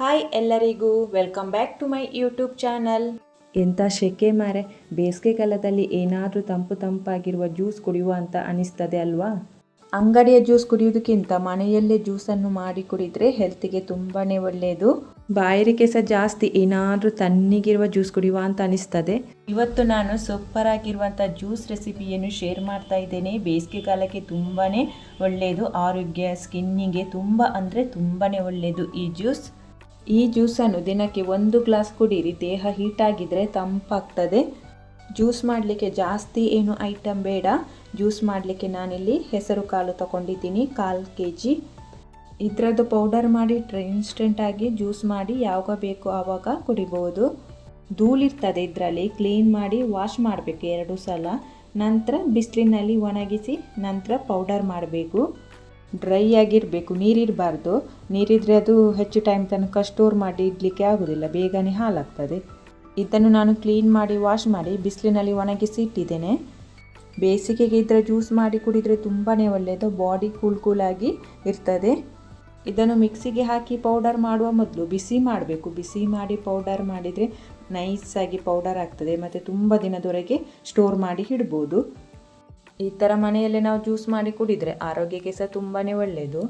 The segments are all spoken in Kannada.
ಹಾಯ್ ಎಲ್ಲರಿಗೂ welcome back to my YouTube channel ಎಂಥ ಶೆಕೆ ಮಾರೆ, ಬೇಸಿಗೆ ಕಾಲದಲ್ಲಿ ಏನಾದರೂ ತಂಪು ತಂಪಾಗಿರುವ ಜ್ಯೂಸ್ ಕುಡಿಯುವ ಅಂತ ಅನಿಸ್ತದೆ ಅಲ್ವಾ? ಅಂಗಡಿಯ ಜ್ಯೂಸ್ ಕುಡಿಯೋದಕ್ಕಿಂತ ಮನೆಯಲ್ಲೇ ಜ್ಯೂಸನ್ನು ಮಾಡಿ ಕುಡಿದ್ರೆ ಹೆಲ್ತಿಗೆ ತುಂಬಾ ಒಳ್ಳೆಯದು ಬಾಯಾರಿಕೆ ಸಹ ಜಾಸ್ತಿ ಏನಾದರೂ ತಣ್ಣಗಿರುವ ಜ್ಯೂಸ್ ಕುಡಿಯುವ ಅಂತ ಅನಿಸ್ತದೆ. ಇವತ್ತು ನಾನು ಸೂಪರ್ ಆಗಿರುವಂಥ ಜ್ಯೂಸ್ ರೆಸಿಪಿಯನ್ನು ಶೇರ್ ಮಾಡ್ತಾ ಇದ್ದೇನೆ. ಬೇಸಿಗೆ ಕಾಲಕ್ಕೆ ತುಂಬಾ ಒಳ್ಳೆಯದು ಆರೋಗ್ಯ, ಸ್ಕಿನ್ನಿಗೆ ತುಂಬ ಅಂದರೆ ತುಂಬಾ ಒಳ್ಳೆಯದು ಈ ಜ್ಯೂಸ್. ಈ ಜ್ಯೂಸನ್ನು ದಿನಕ್ಕೆ ಒಂದು ಗ್ಲಾಸ್ ಕುಡೀರಿ. ದೇಹ ಹೀಟ್ ಆಗಿದ್ರೆ ತಂಪಾಗ್ತದೆ. ಜ್ಯೂಸ್ ಮಾಡಲಿಕ್ಕೆ ಜಾಸ್ತಿ ಏನು ಐಟಮ್ ಬೇಡ. ಜ್ಯೂಸ್ ಮಾಡಲಿಕ್ಕೆ ನಾನಿಲ್ಲಿ ಹೆಸರು ಕಾಳು ತಗೊಂಡಿದ್ದೀನಿ, ಕಾಲು ಕೆ ಜಿ ಇದರದ್ದು ಪೌಡರ್ ಮಾಡಿ ಇನ್ಸ್ಟೆಂಟಾಗಿ ಜ್ಯೂಸ್ ಮಾಡಿ ಯಾವಾಗ ಬೇಕು ಆವಾಗ ಕುಡಿಬೋದು. ಧೂಳಿರ್ತದೆ ಇದರಲ್ಲಿ, ಕ್ಲೀನ್ ಮಾಡಿ ವಾಶ್ ಮಾಡಬೇಕು ಎರಡು ಸಲ. ನಂತರ ಬಿಸಿಲಿನಲ್ಲಿ ಒಣಗಿಸಿ ನಂತರ ಪೌಡರ್ ಮಾಡಬೇಕು. ಡ್ರೈ ಆಗಿರಬೇಕು, ನೀರಿರಬಾರ್ದು. ನೀರಿದ್ರೆ ಅದು ಹೆಚ್ಚು ಟೈಮ್ ತನಕ ಸ್ಟೋರ್ ಮಾಡಿ ಇಡಲಿಕ್ಕೆ ಆಗೋದಿಲ್ಲ, ಬೇಗನೆ ಹಾಳಾಗ್ತದೆ. ಇದನ್ನು ನಾನು ಕ್ಲೀನ್ ಮಾಡಿ ವಾಶ್ ಮಾಡಿ, ಬಿಸಿಲಿನಲ್ಲಿ ಒಣಗಿಸಿ ಇಟ್ಟಿದ್ದೇನೆ. ಬೇಸಿಗೆಗೆ ಇದರ ಜ್ಯೂಸ್ ಮಾಡಿ ಕುಡಿದರೆ ತುಂಬಾ ಒಳ್ಳೆಯದು ಬಾಡಿ ಕೂಲ್ ಕೂಲಾಗಿ ಇರ್ತದೆ. ಇದನ್ನು ಮಿಕ್ಸಿಗೆ ಹಾಕಿ ಪೌಡರ್ ಮಾಡುವ ಮೊದಲು ಬಿಸಿ ಮಾಡಬೇಕು. ಬಿಸಿ ಮಾಡಿ ಪೌಡರ್ ಮಾಡಿದರೆ ನೈಸಾಗಿ ಪೌಡರ್ ಆಗ್ತದೆ, ಮತ್ತು ತುಂಬ ದಿನದವರೆಗೆ ಸ್ಟೋರ್ ಮಾಡಿ ಇಡ್ಬೋದು. ಈ ಥರ ಮನೆಯಲ್ಲೇ ನಾವು ಜ್ಯೂಸ್ ಮಾಡಿ ಕುಡಿದರೆ ಆರೋಗ್ಯಕ್ಕೆ ಸಹ ತುಂಬಾ ಒಳ್ಳೆಯದು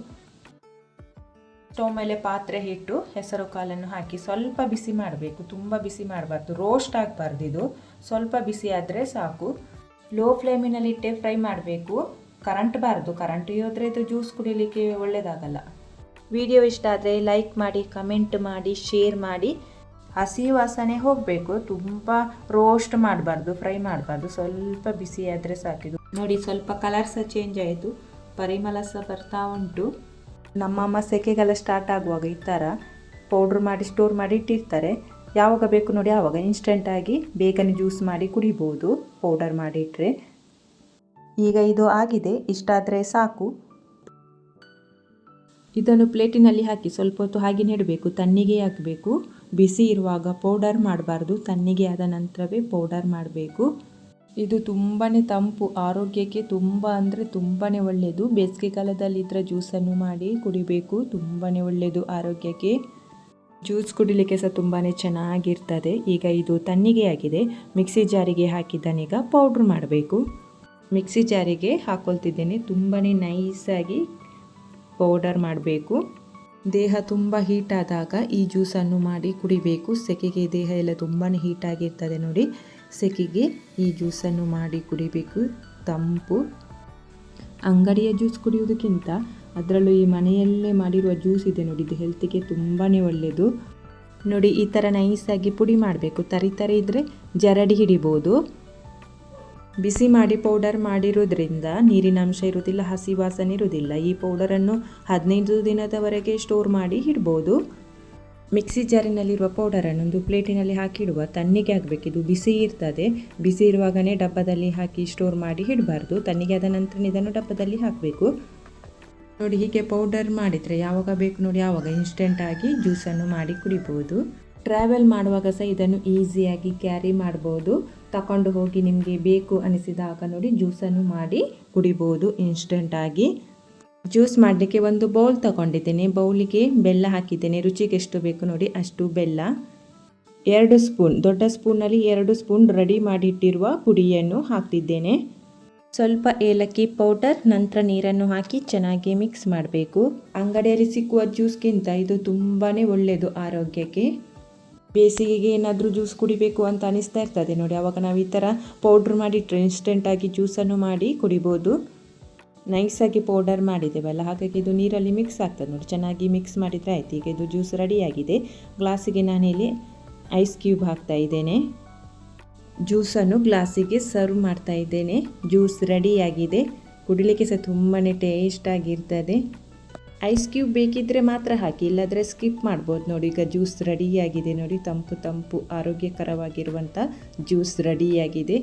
ಸ್ಟವ್ ಮೇಲೆ ಪಾತ್ರೆ ಇಟ್ಟು ಹೆಸರು ಕಾಲನ್ನು ಹಾಕಿ ಸ್ವಲ್ಪ ಬಿಸಿ ಮಾಡಬೇಕು. ತುಂಬ ಬಿಸಿ ಮಾಡಬಾರ್ದು. ರೋಸ್ಟ್ ಆಗಬಾರ್ದು ಇದು. ಸ್ವಲ್ಪ ಬಿಸಿ ಆದರೆ ಸಾಕು. ಲೋ ಫ್ಲೇಮಿನಲ್ಲಿ ಇಟ್ಟೆ ಫ್ರೈ ಮಾಡಬೇಕು. ಕರೆಂಟ್ ಬಾರ್ದು. ಕರೆಂಟ್ ಹೋದರೆ ಇದು ಜ್ಯೂಸ್ ಕುಡಿಲಿಕ್ಕೆ ಒಳ್ಳೆಯದಾಗಲ್ಲ ವಿಡಿಯೋ ಇಷ್ಟ ಆದರೆ ಲೈಕ್ ಮಾಡಿ, ಕಮೆಂಟ್ ಮಾಡಿ, ಶೇರ್ ಮಾಡಿ. ಹಸಿ ವಾಸನೆ ಹೋಗಬೇಕು. ತುಂಬ ರೋಸ್ಟ್ ಮಾಡಬಾರ್ದು, ಫ್ರೈ ಮಾಡಬಾರ್ದು. ಸ್ವಲ್ಪ ಬಿಸಿ ಆದರೆ ಸಾಕಿದು ನೋಡಿ, ಸ್ವಲ್ಪ ಕಲರ್ ಸಹ ಚೇಂಜ್ ಆಯಿತು. ಪರಿಮಳ ಸಹ ಬರ್ತಾ ಉಂಟು. ನಮ್ಮಮ್ಮ ಸೆಕೆಗೆಲ್ಲ ಸ್ಟಾರ್ಟ್ ಆಗುವಾಗ ಈ ಥರ ಪೌಡ್ರ್ ಮಾಡಿ ಸ್ಟೋರ್ ಮಾಡಿ ಇಟ್ಟಿರ್ತಾರೆ. ಯಾವಾಗ ಬೇಕು ನೋಡಿ, ಆವಾಗ ಇನ್ಸ್ಟೆಂಟಾಗಿ ಬೇಗನೆ ಜ್ಯೂಸ್ ಮಾಡಿ ಕುಡಿಬೋದು ಪೌಡರ್ ಮಾಡಿಟ್ರೆ ಈಗ ಇದು ಆಗಿದೆ ಇಷ್ಟಾದರೆ ಸಾಕು. ಇದನ್ನು ಪ್ಲೇಟಿನಲ್ಲಿ ಹಾಕಿ ಸ್ವಲ್ಪ ಹೊತ್ತು ಹಾಗೆ ನೆಡಬೇಕು, ತಣ್ಣಿಗೆ ಹಾಕಬೇಕು. ಬಿಸಿ ಇರುವಾಗ ಪೌಡರ್ ಮಾಡಬಾರ್ದು, ತಣ್ಣಿಗೆ ಆದ ನಂತರವೇ ಪೌಡರ್ ಮಾಡಬೇಕು. ಇದು ತುಂಬಾ ತಂಪು, ಆರೋಗ್ಯಕ್ಕೆ ತುಂಬ ಅಂದರೆ ತುಂಬಾ ಒಳ್ಳೆಯದು ಬೇಸಿಗೆ ಕಾಲದಲ್ಲಿ ಇದರ ಜ್ಯೂಸನ್ನು ಮಾಡಿ ಕುಡಿಬೇಕು ತುಂಬಾ ಒಳ್ಳೆಯದು ಆರೋಗ್ಯಕ್ಕೆ. ಜ್ಯೂಸ್ ಕುಡಿಲಿಕ್ಕೆ ಸಹ ತುಂಬಾ ಚೆನ್ನಾಗಿರ್ತದೆ. ಈಗ ಇದು ತಣ್ಣಿಗೆ ಆಗಿದೆ. ಮಿಕ್ಸಿ ಜಾರಿಗೆ ಹಾಕಿದ್ದಾನೀಗ ಪೌಡ್ರ್ ಮಾಡಬೇಕು. ಮಿಕ್ಸಿ ಜಾರಿಗೆ ಹಾಕೊಳ್ತಿದ್ದೇನೆ. ತುಂಬಾ ನೈಸಾಗಿ ಪೌಡರ್ ಮಾಡಬೇಕು. ದೇಹ ತುಂಬ ಹೀಟ್ ಆದಾಗ ಈ ಜ್ಯೂಸನ್ನು ಮಾಡಿ ಕುಡಿಬೇಕು. ಸೆಕೆಗೆ ದೇಹ ಎಲ್ಲ ತುಂಬಾ ಹೀಟ್ ಆಗಿರ್ತದೆ ನೋಡಿ. ಸೆಕೆಗೆ ಈ ಜ್ಯೂಸನ್ನು ಮಾಡಿ ಕುಡಿಬೇಕು. ತಂಪು. ಅಂಗಡಿಯ ಜ್ಯೂಸ್ ಕುಡಿಯುವುದಕ್ಕಿಂತ ಅದರಲ್ಲೂ ಈ ಮನೆಯಲ್ಲೇ ಮಾಡಿರುವ ಜ್ಯೂಸ್ ಇದೆ ನೋಡಿ. ಇದು ಹೆಲ್ತಿಗೆ ತುಂಬಾ ಒಳ್ಳೆಯದು ನೋಡಿ, ಈ ಥರ ನೈಸಾಗಿ ಪುಡಿ ಮಾಡಬೇಕು. ತರಿ ತರಿ ಇದ್ದರೆ ಜರಡಿ ಹಿಡಿಬೋದು. ಬಿಸಿ ಮಾಡಿ ಪೌಡರ್ ಮಾಡಿರೋದ್ರಿಂದ ನೀರಿನಂಶ ಇರುವುದಿಲ್ಲ, ಹಸಿ ವಾಸನೆ ಇರುವುದಿಲ್ಲ. ಈ ಪೌಡರನ್ನು ಹದಿನೈದು ದಿನದವರೆಗೆ ಸ್ಟೋರ್ ಮಾಡಿ ಇಡ್ಬೋದು. ಮಿಕ್ಸಿ ಜಾರಿನಲ್ಲಿರುವ ಪೌಡರನ್ನು ಒಂದು ಪ್ಲೇಟಿನಲ್ಲಿ ಹಾಕಿಡುವ ತಣ್ಣಿಗೆ ಇದು ಬಿಸಿ ಇರ್ತದೆ. ಬಿಸಿ ಇರುವಾಗಲೇ ಡಬ್ಬದಲ್ಲಿ ಹಾಕಿ ಸ್ಟೋರ್ ಮಾಡಿ ಇಡಬಾರ್ದು. ತಣ್ಣಿಗೆ ಆದ ನಂತರ ಇದನ್ನು ಡಬ್ಬದಲ್ಲಿ ಹಾಕಬೇಕು. ನೋಡಿ, ಹೀಗೆ ಪೌಡರ್ ಮಾಡಿದರೆ ಯಾವಾಗ ಬೇಕು ನೋಡಿ, ಯಾವಾಗ ಇನ್ಸ್ಟೆಂಟಾಗಿ ಜ್ಯೂಸನ್ನು ಮಾಡಿ ಕುಡಿಬೋದು. ಟ್ರಾವೆಲ್ ಮಾಡುವಾಗ ಸಹ ಇದನ್ನು ಈಸಿಯಾಗಿ ಕ್ಯಾರಿ ಮಾಡ್ಬೋದು. ತಗೊಂಡು ಹೋಗಿ ನಿಮಗೆ ಬೇಕು ಅನಿಸಿದಾಗ ನೋಡಿ ಜ್ಯೂಸನ್ನು ಮಾಡಿ ಕುಡಿಬೋದು ಇನ್ಸ್ಟೆಂಟಾಗಿ ಜ್ಯೂಸ್ ಮಾಡಲಿಕ್ಕೆ ಒಂದು ಬೌಲ್ ತಗೊಂಡಿದ್ದೇನೆ. ಬೌಲಿಗೆ ಬೆಲ್ಲ ಹಾಕಿದ್ದೇನೆ. ರುಚಿಗೆ ಎಷ್ಟು ಬೇಕು ನೋಡಿ ಅಷ್ಟು ಬೆಲ್ಲ. ಎರಡು ಸ್ಪೂನ್, ದೊಡ್ಡ ಸ್ಪೂನಲ್ಲಿ ಎರಡು ಸ್ಪೂನ್ ರೆಡಿ ಮಾಡಿಟ್ಟಿರುವ ಪುಡಿಯನ್ನು ಹಾಕ್ತಿದ್ದೇನೆ. ಸ್ವಲ್ಪ ಏಲಕ್ಕಿ ಪೌಡರ್, ನಂತರ ನೀರನ್ನು ಹಾಕಿ ಚೆನ್ನಾಗಿ ಮಿಕ್ಸ್ ಮಾಡಬೇಕು. ಅಂಗಡಿಯಲ್ಲಿ ಸಿಕ್ಕುವ ಜ್ಯೂಸ್ಗಿಂತ ಇದು ತುಂಬಾ ಒಳ್ಳೆಯದು ಆರೋಗ್ಯಕ್ಕೆ. ಬೇಸಿಗೆಗೆ ಏನಾದರೂ ಜ್ಯೂಸ್ ಕುಡಿಬೇಕು ಅಂತ ಅನಿಸ್ತಾ ಇರ್ತದೆ. ನೋಡಿ ಆವಾಗ ನಾವು ಈ ಥರ ಪೌಡ್ರ್ ಮಾಡಿ ಇನ್ಸ್ಟೆಂಟಾಗಿ ಜ್ಯೂಸನ್ನು ಮಾಡಿ ಕುಡಿಬೋದು. ನೈಸಾಗಿ ಪೌಡರ್ ಮಾಡಿದ್ದೇವಲ್ಲ ಹಾಗಾಗಿ ಇದು ನೀರಲ್ಲಿ ಮಿಕ್ಸ್ ಆಗ್ತದೆ. ನೋಡಿ, ಚೆನ್ನಾಗಿ ಮಿಕ್ಸ್ ಮಾಡಿದರೆ ಆಯಿತು. ಈಗ ಇದು ಜ್ಯೂಸ್ ರೆಡಿಯಾಗಿದೆ. ಗ್ಲಾಸಿಗೆ ನಾನಿಲ್ಲಿ ಐಸ್ ಕ್ಯೂಬ್ ಹಾಕ್ತಾ ಇದ್ದೇನೆ. ಜ್ಯೂಸನ್ನು ಗ್ಲಾಸಿಗೆ ಸರ್ವ್ ಮಾಡ್ತಾ ಇದ್ದೇನೆ. ಜ್ಯೂಸ್ ರೆಡಿಯಾಗಿದೆ. ಕುಡಿಲಿಕ್ಕೆ ಸಹ ತುಂಬಾ ಟೇಸ್ಟಾಗಿರ್ತದೆ ಐಸ್ ಕ್ಯೂಬ್ ಬೇಕಿದ್ದರೆ ಮಾತ್ರ ಹಾಕಿ, ಇಲ್ಲಾದರೆ ಸ್ಕಿಪ್ ಮಾಡ್ಬೋದು ನೋಡಿ. ಈಗ ಜ್ಯೂಸ್ ರೆಡಿಯಾಗಿದೆ ನೋಡಿ. ತಂಪು ತಂಪು ಆರೋಗ್ಯಕರವಾಗಿರುವಂಥ ಜ್ಯೂಸ್ ರೆಡಿಯಾಗಿದೆ.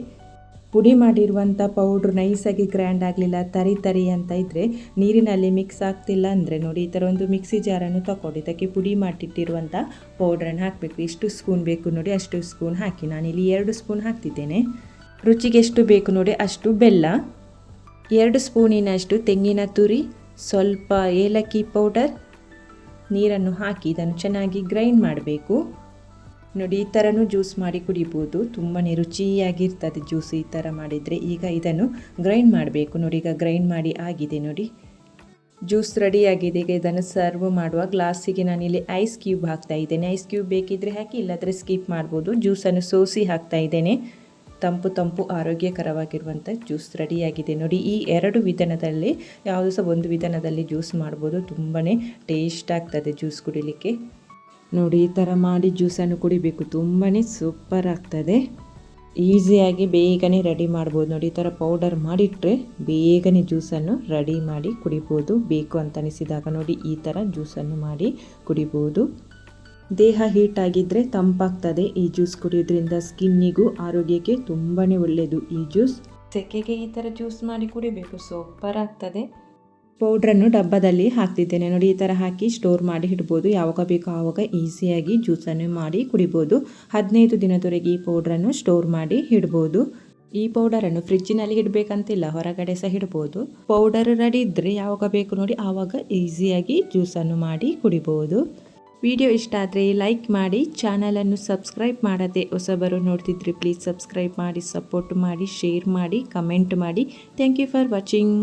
ಪುಡಿ ಮಾಡಿರುವಂಥ ಪೌಡ್ರ್ ನೈಸಾಗಿ ಗ್ರ್ಯಾಂಡ್ ಆಗಲಿಲ್ಲ, ತರಿ ತರಿ ಅಂತ ಇದ್ದರೆ ನೀರಿನಲ್ಲಿ ಮಿಕ್ಸ್ ಆಗ್ತಿಲ್ಲ ಅಂದರೆ ನೋಡಿ, ಈ ಥರ ಒಂದು ಮಿಕ್ಸಿ ಜಾರನ್ನು ತಗೊಂಡು ಇದಕ್ಕೆ ಪುಡಿ ಮಾಡಿಟ್ಟಿರುವಂಥ ಪೌಡ್ರನ್ನು ಹಾಕಬೇಕು. ಎಷ್ಟು ಸ್ಪೂನ್ ಬೇಕು ನೋಡಿ, ಅಷ್ಟು ಸ್ಪೂನ್ ಹಾಕಿ. ನಾನಿಲ್ಲಿ ಎರಡು ಸ್ಪೂನ್ ಹಾಕ್ತಿದ್ದೇನೆ. ರುಚಿಗೆ ಎಷ್ಟು ಬೇಕು ನೋಡಿ, ಅಷ್ಟು ಬೆಲ್ಲ, ಎರಡು ಸ್ಪೂನಿನಷ್ಟು ತೆಂಗಿನ ತುರಿ ಸ್ವಲ್ಪ ಏಲಕ್ಕಿ ಪೌಡರ್, ನೀರನ್ನು ಹಾಕಿ ಇದನ್ನು ಚೆನ್ನಾಗಿ ಗ್ರೈಂಡ್ ಮಾಡಬೇಕು. ನೋಡಿ, ಈ ಥರನೂ ಜ್ಯೂಸ್ ಮಾಡಿ ಕುಡಿಬೋದು. ತುಂಬಾ ರುಚಿಯಾಗಿರ್ತದೆ ಜ್ಯೂಸ್ ಈ ಥರ ಮಾಡಿದರೆ. ಈಗ ಇದನ್ನು ಗ್ರೈಂಡ್ ಮಾಡಬೇಕು. ನೋಡಿ, ಈಗ ಗ್ರೈಂಡ್ ಮಾಡಿ ಆಗಿದೆ ನೋಡಿ. ಜ್ಯೂಸ್ ರೆಡಿ ಆಗಿದೆ. ಈಗ ಇದನ್ನು ಸರ್ವ್ ಮಾಡುವ ಗ್ಲಾಸಿಗೆ ನಾನಿಲ್ಲಿ ಐಸ್ ಕ್ಯೂಬ್ ಹಾಕ್ತಾ ಇದ್ದೇನೆ. ಐಸ್ ಕ್ಯೂಬ್ ಬೇಕಿದ್ರೆ ಹಾಕಿ, ಇಲ್ಲಾದರೆ ಸ್ಕಿಪ್ ಮಾಡ್ಬೋದು. ಜ್ಯೂಸನ್ನು ಸೋಸಿ ಹಾಕ್ತಾ ಇದ್ದೇನೆ. ತಂಪು ತಂಪು ಆರೋಗ್ಯಕರವಾಗಿರುವಂಥ ಜ್ಯೂಸ್ ರೆಡಿಯಾಗಿದೆ. ನೋಡಿ, ಈ ಎರಡು ವಿಧಾನದಲ್ಲಿ, ಯಾವುದು ಸಹ ಒಂದು ವಿಧಾನದಲ್ಲಿ ಜ್ಯೂಸ್ ಮಾಡ್ಬೋದು. ತುಂಬಾ ಟೇಸ್ಟ್ ಆಗ್ತದೆ ಜ್ಯೂಸ್ ಕುಡಿಲಿಕ್ಕೆ. ನೋಡಿ, ಈ ಥರ ಮಾಡಿ ಜ್ಯೂಸನ್ನು ಕುಡಿಬೇಕು. ತುಂಬಾ ಸೂಪರ್ ಆಗ್ತದೆ. ಈಸಿಯಾಗಿ ಬೇಗನೆ ರೆಡಿ ಮಾಡ್ಬೋದು. ನೋಡಿ, ಈ ಥರ ಪೌಡರ್ ಮಾಡಿಟ್ಟರೆ ಬೇಗನೆ ಜ್ಯೂಸನ್ನು ರೆಡಿ ಮಾಡಿ ಕುಡಿಬೋದು. ಬೇಕು ಅಂತ ಅನಿಸಿದಾಗ ನೋಡಿ, ಈ ಥರ ಜ್ಯೂಸನ್ನು ಮಾಡಿ ಕುಡಿಬೋದು. ದೇಹ ಹೀಟ್ ಆಗಿದ್ದರೆ ತಂಪಾಗ್ತದೆ. ಈ ಜ್ಯೂಸ್ ಕುಡಿಯೋದ್ರಿಂದ ಸ್ಕಿನ್ನಿಗೂ ಆರೋಗ್ಯಕ್ಕೆ ತುಂಬಾ ಒಳ್ಳೆಯದು ಈ ಜ್ಯೂಸ್ ಸೆಕೆಗೆ ಈ ಥರ ಜ್ಯೂಸ್ ಮಾಡಿ ಕುಡಿಬೇಕು. ಸೂಪರ್ ಆಗ್ತದೆ. ಪೌಡ್ರನ್ನು ಡಬ್ಬದಲ್ಲಿ ಹಾಕ್ತಿದ್ದೇನೆ. ನೋಡಿ, ಈ ಥರ ಹಾಕಿ ಸ್ಟೋರ್ ಮಾಡಿ ಇಡ್ಬೋದು. ಯಾವಾಗ ಬೇಕೋ ಆವಾಗ ಈಸಿಯಾಗಿ ಜ್ಯೂಸನ್ನು ಮಾಡಿ ಕುಡಿಬೋದು. ಹದಿನೈದು ದಿನದವರೆಗೆ ಈ ಪೌಡ್ರನ್ನು ಸ್ಟೋರ್ ಮಾಡಿ ಇಡ್ಬೋದು. ಈ ಪೌಡರನ್ನು ಫ್ರಿಜ್ಜಿನಲ್ಲಿ ಇಡಬೇಕಂತಿಲ್ಲ, ಹೊರಗಡೆ ಸಹ ಇಡ್ಬೋದು. ಪೌಡರ್ ರೆಡಿ ಇದ್ದರೆ ಯಾವಾಗ ಬೇಕು ನೋಡಿ, ಆವಾಗ ಈಸಿಯಾಗಿ ಜ್ಯೂಸನ್ನು ಮಾಡಿ ಕುಡಿಬೋದು. ವಿಡಿಯೋ ಇಷ್ಟ ಆದರೆ ಲೈಕ್ ಮಾಡಿ ಚಾನಲನ್ನು ಸಬ್ಸ್ಕ್ರೈಬ್ ಮಾಡದೆ ಹೊಸಬರು ನೋಡ್ತಿದ್ರಿ ಪ್ಲೀಸ್ ಸಬ್ಸ್ಕ್ರೈಬ್ ಮಾಡಿ ಸಪೋರ್ಟ್ ಮಾಡಿ ಶೇರ್ ಮಾಡಿ ಕಮೆಂಟ್ ಮಾಡಿ. Thank you for watching